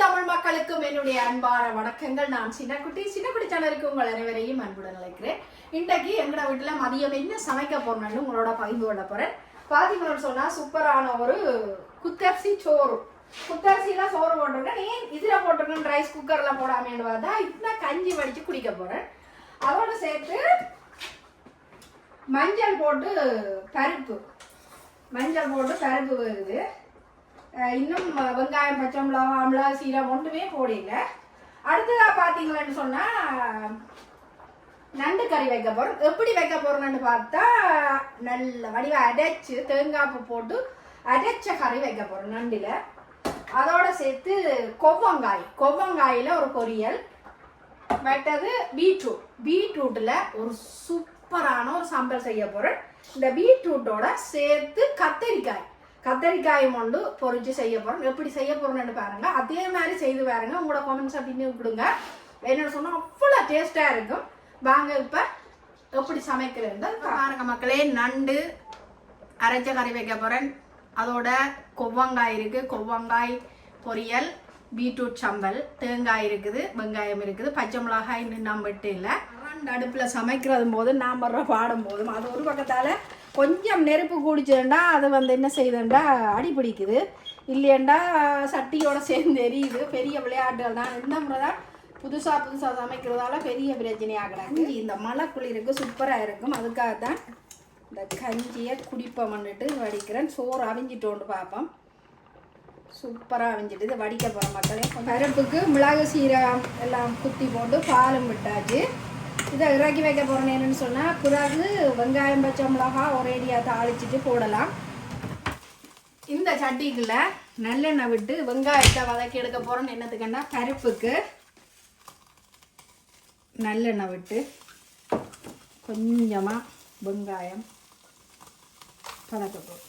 தமிழ் மக்களுக்கும் என்னுடைய அன்பான வணக்கங்கள். நான் சின்னக்குட்டி. சின்னக்குட்டி சேனலுக்கு உங்கள் அனைவரையும் அன்புடன் அழைக்கிறேன். இன்றைக்கு எங்கட வீட்டுல மதியம் என்ன சமைக்க போறேன்னு உங்களோட பகிர்ந்து கொள்ள போறேன். பாதிமரம் சொன்னா சூப்பரான ஒரு குத்தரிசி சோறு. குத்தரிசில சோறு போட்டிருக்கேன். ஏன் இதுல போட்டிருக்கேன்? ரைஸ் குக்கர்ல போடாமேன்னு பார்த்தா இந்த கஞ்சி வடிச்சு குடிக்க போறேன். அதோட சேர்த்து மஞ்சள் போட்டு பருப்பு. மஞ்சள் போட்டு பருப்பு வருது. இன்னும் வெங்காயம் பச்சை மிளகா மிளகா சீரகம் ஒன்றுமே போடல. அடுத்ததாக பார்த்தீங்களன்னு சொன்னால் நண்டு கறி வைக்க போகிறோம் எப்படி வைக்க போகிறோம்னு பார்த்தா நல்ல வடிவ அடைச்சு தேங்காய் போட்டு அடைச்ச கறி வைக்க போகிறோம் நண்டில். அதோட சேர்த்து கொவ்வங்காய். கொவ்வங்காயில் ஒரு பொரியல். மற்றது பீட்ரூட். பீட்ரூட்டில் ஒரு சூப்பரான ஒரு சாம்பல் செய்ய போகிறேன் இந்த பீட்ரூட்டோட சேர்த்து கத்தரிக்காய். கத்தரிக்காயும் கொண்டு பொரிச்சு செய்ய போகிறோம் எப்படி செய்ய போகிறோம்னு பாருங்க. அதே மாதிரி செய்து பாருங்க. உங்களோட கமெண்ட்ஸ் அப்படின்னு கொடுங்க. என்னோட சொன்னால் அவ்வளோ டேஸ்ட்டாக இருக்கும். வாங்க இப்போ எப்படி சமைக்கிறேன் பாருங்க மக்களே நண்டு அரைச்ச கறி வைக்க போகிறேன் அதோட கொவ்வங்காய் இருக்குது கொவ்வங்காய் பொரியல் பீட்ரூட் சம்பல் தேங்காய் இருக்குது வெங்காயம் இருக்குது பச்சை மிளகாய் இன்னும் நம்ம விட்டு இல்லை அடுப்பில் சமைக்கிறது போது நாம் வர்ற பாடும் போதும். அது ஒரு பக்கத்தால் கொஞ்சம் நெருப்பு கூடிச்சுண்டா அது வந்து என்ன செய்யுதுண்டா அடி பிடிக்குது இல்லையண்டா சட்டியோட சேர்ந்து எரியுது. பெரிய விளையாட்டுகள் தான். இந்த முறை தான் புதுசாக புதுசாக சமைக்கிறதால பெரிய பிரச்சனையாக ஆகிறாங்க இந்த மழை குளிருக்கு சூப்பராக இருக்கும். அதுக்காக தான் இந்த கஞ்சியை குடிப்பம் பண்ணிட்டு வடிக்கிறேன். சோறு அவிஞ்சிட்டோண்டு பார்ப்போம் சூப்பராக அவிஞ்சிட்டு இது வடிக்க போகிற மக்களே. பருப்புக்கு மிளகு சீரகம் எல்லாம் குத்தி போட்டு பாலும் விட்டாச்சு. இதை இறக்கி வைக்க போகிறேன் என்னென்னு சொன்னால் பிறகு வெங்காயம் பச்சை மிளகா ஒரேடியாக தாளிச்சிட்டு போடலாம். இந்த சட்டிக்குள்ள நல்லெண்ணெய் விட்டு வெங்காயத்தை வதக்கி எடுக்க போகிறோன்னு என்னத்துக்குன்னா பருப்புக்கு நல்லெண்ணெய் விட்டு கொஞ்சமாக வெங்காயம் வதக்க போகிறோம்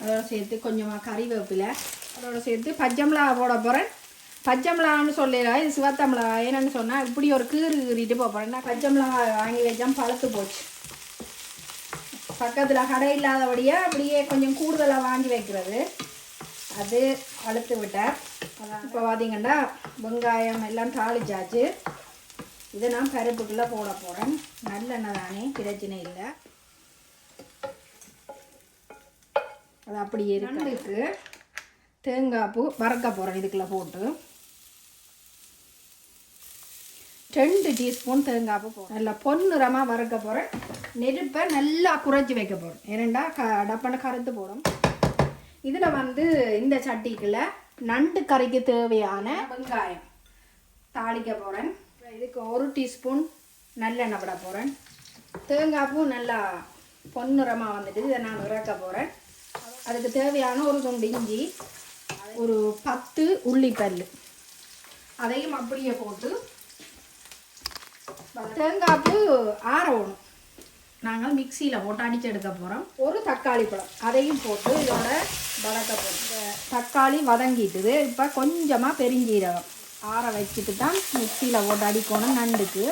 அதோட சேர்த்து கொஞ்சமாக கறிவேப்பிலை அதோட சேர்த்து பச்சை மிளகா போட போகிறேன் பச்சை மிளகான்னு சொல்லலாம் இது சிவத்த மிளகா என்னன்னு சொன்னால் இப்படி ஒரு கீறு கீறிட்டு போகிறேன் நான் பச்சை மிளகா வாங்கி வச்சேன். பழுத்து போச்சு. பக்கத்தில் கடை இல்லாதபடியே அப்படியே கொஞ்சம் கூடுதலாக வாங்கி வைக்கிறது. அது அழுத்து விட்டேன். இப்போ பார்த்தீங்கன்னா வெங்காயம் எல்லாம் தாளிச்சாச்சு. இதை நான் பருப்புக்குள்ளே போட போகிறேன் நல்லெண்ணெய் தானே பிரச்சனை இல்லை. அது அப்படியே இருக்கு. தேங்காய் பூ வறக்க போகிறேன் இதுக்குள்ள போட்டு. ரெண்டு டீஸ்பூன் தேங்காய் பூ போடுறேன். நல்லா பொன்னுறமாக வறுக்க போகிறேன் நெருப்பை நல்லா குறைச்சி வைக்க போகிறேன் ஏனண்டா க டப்பனை கருத்து போடும் இதில் வந்து இந்த சட்டிக்குள்ள நண்டு கறிக்கு தேவையான வெங்காயம் தாளிக்க போகிறேன் இதுக்கு ஒரு டீஸ்பூன் நல்லெண்ணெய் விட போகிறேன் தேங்காய் பூ நல்லா பொன்னிறமாக வந்துட்டு இதை நான் இறக்க போகிறேன் அதுக்கு தேவையான ஒரு துண்டு இஞ்சி ஒரு பத்து உள்ளிப்பல் அதையும் அப்படியே போட்டு தேங்காய் பூ ஆறணும் நாங்கள் மிக்சியில் போட்டு அடித்து எடுக்க போகிறோம் ஒரு தக்காளி பழம். அதையும் போட்டு இதோட வதக்க போகிறோம் தக்காளி வதங்கிட்டுது. இப்போ கொஞ்சமாக பெருஞ்சீரகம். ஆற வச்சுட்டு தான் மிக்சியில் போட்டு அடிக்கணும் நண்டுக்கு.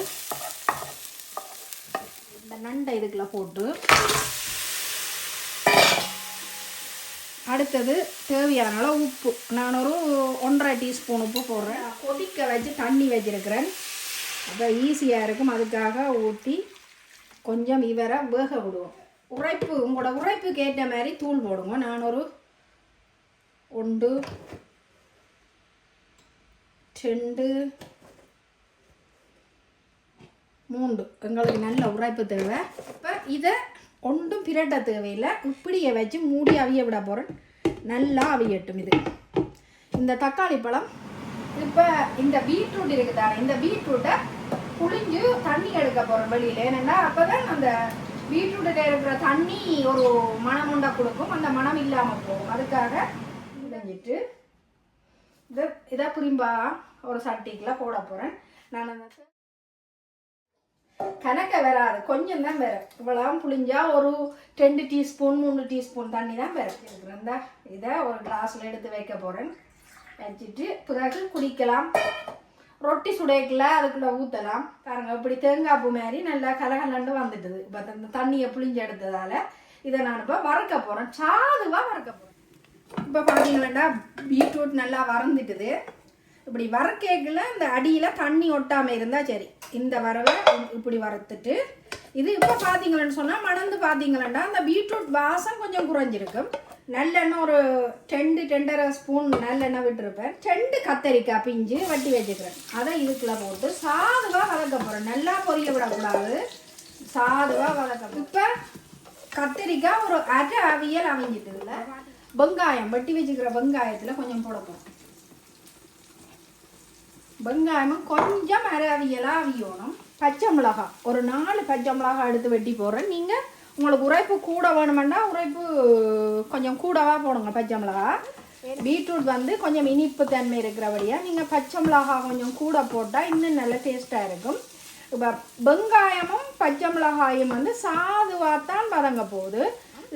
இந்த நண்டை இதுக்குள்ள போட்டு. அடுத்தது தேவையான உப்பு. நான் ஒரு ஒன்றரை டீஸ்பூன் உப்பு போடுறேன். கொதிக்க வச்சு தண்ணி வச்சிருக்கிறேன். அப்போ ஈஸியாக இருக்கும். அதுக்காக ஊற்றி கொஞ்சம் இவரை வேக விடுவோம். உரைப்பு உங்களோட உரைப்புக்கு ஏற்ற மாதிரி தூள் போடுங்க. நான் ஒரு ஒன்று ரெண்டு மூன்று. எங்களுக்கு நல்ல உரைப்பு தேவை. இப்போ இதை ஒன்றும் பிரட்ட தேவையில்லை. இப்படியை வச்சு மூடி அவிய விட போகிறேன் நல்லா அவியட்டும் இது. இந்த தக்காளி பழம். இப்போ இந்த பீட்ரூட் இருக்குதா இந்த பீட்ரூட்டை புளிஞ்சு தண்ணி எடுக்க போகிறோம் வெளியில். ஏன்னா அப்போ தான் அந்த பீட்ரூட்டில் இருக்கிற தண்ணி ஒரு மனம் உண்டா கொடுக்கும். அந்த மனம் இல்லாமல் போகும். அதுக்காக புளிஞ்சிட்டு இதை இதை புரிம்பா ஒரு சட்டிக்குள்ள போட போகிறேன் நான் அந்த கணக்க வராது. கொஞ்சம் தான் வரும் இவ்வளோ புளிஞ்சா ஒரு ரெண்டு டீஸ்பூன் மூணு டீஸ்பூன் தண்ணி தான் வரும் இருக்கிறேன் இதை ஒரு கிளாஸில் எடுத்து வைக்க போகிறேன் வச்சுட்டு பிறகு குடிக்கலாம். ரொட்டி சுடைக்கல அதுக்குள்ளே ஊற்றலாம் பாருங்கள் இப்படி தேங்காய் பூ மாதிரி நல்லா கலகலண்டு வந்துட்டுது. இப்போ அந்த தண்ணியை புளிஞ்சு எடுத்ததால் இதை நான் இப்போ வறுக்க போகிறேன் சாதுவாக வறுக்க போகிறேன் இப்போ பார்த்தீங்களா பீட்ரூட் நல்லா வறந்துட்டுது. இப்படி வறக்கேக்கில் இந்த அடியில் தண்ணி ஒட்டாமல் இருந்தால் சரி. இந்த வரவை இப்படி வறுத்துட்டு இது இப்போ பார்த்தீங்களேன்னு சொன்னால் மணந்து பார்த்தீங்களேன்னா அந்த பீட்ரூட் வாசம் கொஞ்சம் குறைஞ்சிருக்கும். நல்லெண்ணெய் ஒரு ரெண்டு ரெண்டரை ஸ்பூன் நல்லெண்ணெய் விட்டுருப்பேன். ரெண்டு கத்தரிக்காய் பிஞ்சு வட்டி வச்சுக்கிறேன். அதை இதுக்குள்ள போட்டு சாதுவாக வதக்க போகிறேன் நல்லா பொரிய விடக்கூடாது. சாதுவாக வளர்க்க இப்போ கத்தரிக்காய் ஒரு அரை அவியல் அவிஞ்சிட்டுதுல வெங்காயம் வட்டி வச்சுக்கிற வெங்காயத்தில் கொஞ்சம் போடப்போம் வெங்காயமும் கொஞ்சம் அரை அவியலாக அவியணும். பச்சை மிளகாய் ஒரு நாலு பச்சை மிளகாய் எடுத்து வெட்டி போடுறேன். நீங்கள் உங்களுக்கு உரைப்பு கூட வேணுமெண்டா உரைப்பு கொஞ்சம் கூடவா போடுங்க பச்சை மிளகா. பீட்ரூட் வந்து கொஞ்சம் இனிப்பு தன்மை இருக்கிறபடியாக நீங்கள் பச்சை மிளகாய் கொஞ்சம் கூட போட்டால் இன்னும் நல்ல டேஸ்ட்டாக இருக்கும். இப்போ வெங்காயமும் பச்சை மிளகாயும் வந்து சாதுவாக தான் வதங்க போகுது.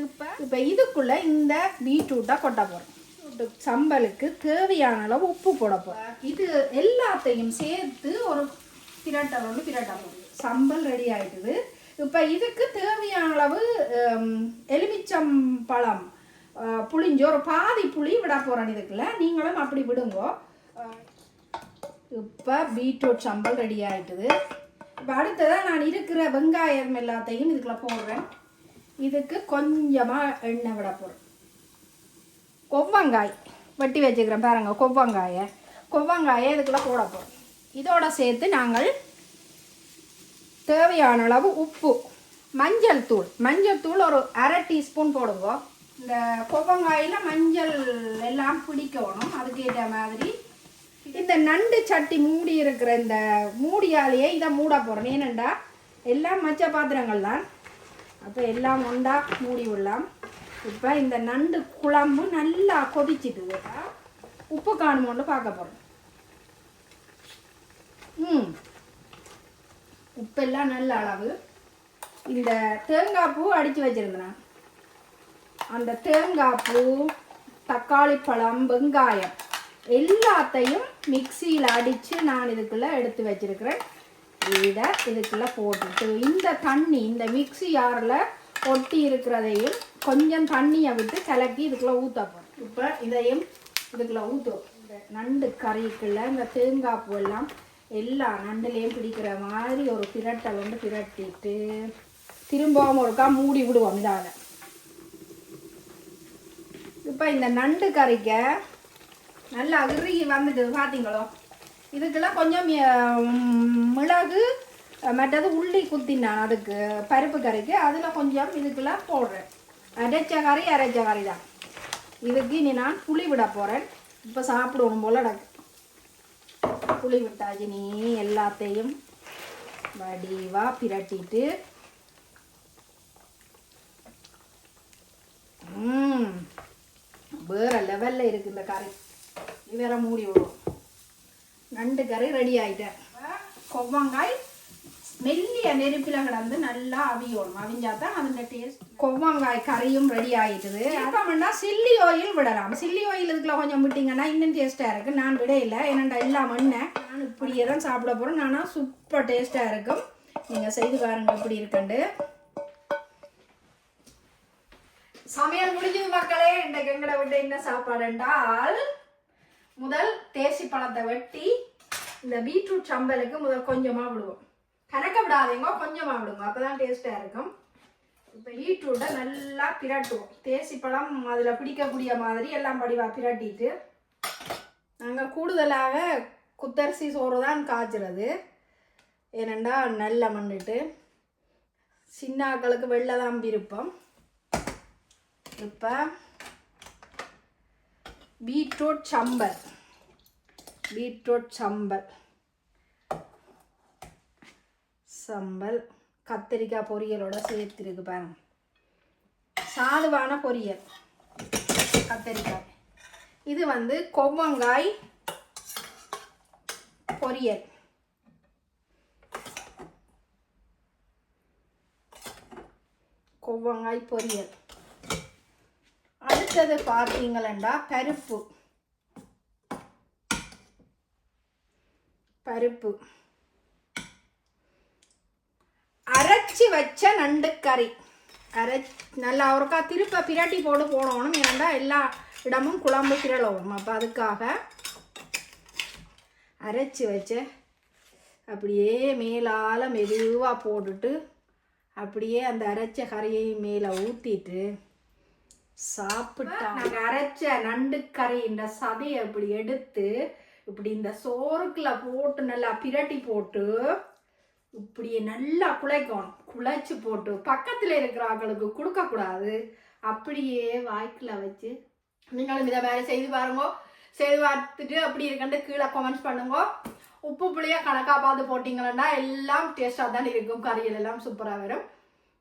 இப்போ இப்போ இதுக்குள்ளே இந்த பீட்ரூட்டாக கொட்ட போகிறோம் சம்பலுக்கு தேவையான அளவு உப்பு போட போகிறோம் இது எல்லாத்தையும் சேர்த்து ஒரு பிரட்டை வந்து பிரட்டை சம்பல் ரெடி ஆகிடுது இப்போ இதுக்கு தேவையான அளவு எலுமிச்சம் பழம் அஹ், புளிஞ்சு ஒரு பாதி புளி விட போகிறேன் இதுக்குள்ள நீங்களும் அப்படி விடுங்கோ. இப்போ பீட்ரூட் சம்பல் ரெடி ஆகிட்டுது இப்போ அடுத்ததாக நான் இருக்கிற வெங்காயம் எல்லாத்தையும் இதுக்குள்ள போடுறேன். இதுக்கு கொஞ்சமாக எண்ணெய் விட போகிறேன் கொவ்வங்காய் வெட்டி வச்சுக்கிறேன் பாருங்க கொவ்வங்காயை. கொவ்வங்காயை இதுக்குள்ளே போட போகிறோம் இதோட சேர்த்து நாங்கள் தேவையான அளவு உப்பு மஞ்சள் தூள். மஞ்சள் தூள் ஒரு அரை டீஸ்பூன் போடுவோம் இந்த கொவ்வங்காயில் மஞ்சள் எல்லாம் பிடிக்கணும். அதுக்கேற்ற மாதிரி. இந்த நண்டு சட்டி மூடி இருக்கிற இந்த மூடியாலேயே இதை மூட போகிறேன் ஏனெண்டா எல்லாம் மச்ச பாத்திரங்கள் தான். அப்போ எல்லாம் ஒண்டா மூடி விடலாம். இப்போ இந்த நண்டு குழம்பு நல்லா கொதிச்சுட்டு உப்பு காணுமோன்னு பார்க்க போகிறோம் ம். உப்பெல்லாம் நல்ல அளவு. இந்த தேங்காய் பூ அடித்து வச்சிருந்தேன். அந்த தேங்காய் பூ தக்காளி பழம் வெங்காயம் எல்லாத்தையும் மிக்சியில் அடித்து நான் இதுக்குள்ளே எடுத்து வச்சிருக்கிறேன். இதை இதுக்குள்ளே போட்டுட்டு இந்த தண்ணி இந்த மிக்ஸி யாரில் ஒட்டி இருக்கிறதையும் கொஞ்சம் தண்ணியை விட்டு கலக்கி இதுக்குள்ளே ஊற்ற போகிறோம் இப்போ இதையும் இதுக்குள்ளே ஊற்றுவோம் இந்த நண்டு கறிக்குள்ள இந்த தேங்காய் பூ எல்லாம் எல்லா நண்டுலேயும் பிடிக்கிற மாதிரி ஒரு பிரட்டை வந்து பிரட்டிட்டு திரும்பவும் ஒருக்கா மூடி விடுவோம் இதால். இப்போ இந்த நண்டு கறிக்க நல்லா இறுகி வந்துட்டு பார்த்தீங்களோ இதுக்கெல்லாம் கொஞ்சம் மிளகு மற்றது உள்ளி குத்தினான் அதுக்கு பருப்பு கறிக்கு அதில் கொஞ்சம் இதுக்கெல்லாம் போடுறேன். அரைச்ச கறி அரைச்ச கறி தான் இதுக்கு இனி நான் புளி விட போகிறேன் இப்போ சாப்பிடுவோம் போல எனக்கு புளி விட்டாச்சு நீ எல்லாத்தையும் வடிவா பிரட்டிட்டு. ம் வேற லெவல்ல இருக்கு இந்த கறி. இது வேற மூடி விடுவோம் நண்டு கறி ரெடி ஆயிட்டேன் கொவ்வங்காய் மெல்லிய நெருப்பில் கிடந்து நல்லா அவியணும். அவிஞ்சா தான் அதோட டேஸ்ட் கொவ்வங்காய் கறியும் ரெடி ஆயிட்டுது. அப்புறம்னா சில்லி ஆயில் விடலாம். சில்லி ஆயில் இதுக்குள்ள கொஞ்சம் விட்டிங்கன்னா இன்னும் டேஸ்ட்டாக இருக்கு. நான் விட இல்லை என்னண்டா எல்லாம் எண்ணெய் நான் இப்படியே தான் சாப்பிட போகிறேன் நானா சூப்பர் டேஸ்ட்டாக இருக்கும். நீங்கள் செய்து பாருங்க எப்படி இருக்குண்டு சமையல் முடிஞ்சது மக்களே. இன்றைக்கு எங்களை விட்டு என்ன சாப்பாடு என்றால் முதல் தேசி பழத்தை வெட்டி இந்த பீட்ரூட் சம்பலுக்கு முதல் கொஞ்சமாக விடுவோம். கணக்க விடாதீங்க கொஞ்சமாக விடுங்க. அப்பதான் டேஸ்ட்டாக இருக்கும். இப்போ பீட்ரூட்டை நல்லா பிரட்டுவோம். தேசி பழம் அதில் பிடிக்கக்கூடிய மாதிரி எல்லாம் படிவாக பிரட்டிட்டு நாங்கள் கூடுதலாக குத்தரிசி சோறு தான் காய்ச்சுறது. ஏனெண்டா நல்ல மண்ணுட்டு. சின்னாக்களுக்கு வெளில தான் விருப்பம். இப்போ பீட்ரூட் சம்பல். பீட்ரூட் சம்பல். சம்பல் கத்திரிக்காய் பொரியலோட சேர்த்துருக்கு பாருங்க. சாதுவான பொரியல் கத்தரிக்காய். இது வந்து கொவ்வங்காய் பொரியல். கொவ்வங்காய் பொரியல். அடுத்தது பார்த்தீங்களா பருப்பு. பருப்பு. அரைச்சி வச்ச நண்டு கறி. அரை நல்லா ஒருக்கா திருப்ப பிரட்டி போட்டு போடணும். ஏன்னா எல்லா இடமும் குழம்பு கிரளவும் அப்போ அதுக்காக அரைச்சி வச்ச அப்படியே மேலால் மெதுவாக போட்டுட்டு அப்படியே அந்த அரைச்ச கறியை மேலே ஊற்றிட்டு சாப்பிட்டா நாங்கள் அரைச்ச நண்டு கறி இந்த சதையை அப்படி எடுத்து இப்படி இந்த சோறுக்குள்ள போட்டு நல்லா பிரட்டி போட்டு இப்படியே நல்லா குழைக்கணும் குழைச்சி போட்டு பக்கத்தில் இருக்கிறவங்களுக்கு கொடுக்கக்கூடாது அப்படியே வாய்க்கில் வச்சு நீங்களும் இதை வேறு செய்து பாருங்க. செய்து பார்த்துட்டு அப்படி இருக்கன்ட்டு கீழே கமெண்ட்ஸ் பண்ணுங்க. உப்பு புளியாக கணக்காக பார்த்து போட்டிங்கன்னா எல்லாம் டேஸ்ட்டாக தான் இருக்கும். கறிகள் எல்லாம் சூப்பராக வரும்.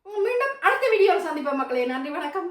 மீண்டும் அடுத்த வீடியோவில் சந்திப்போம் மக்களே. நன்றி வணக்கம்.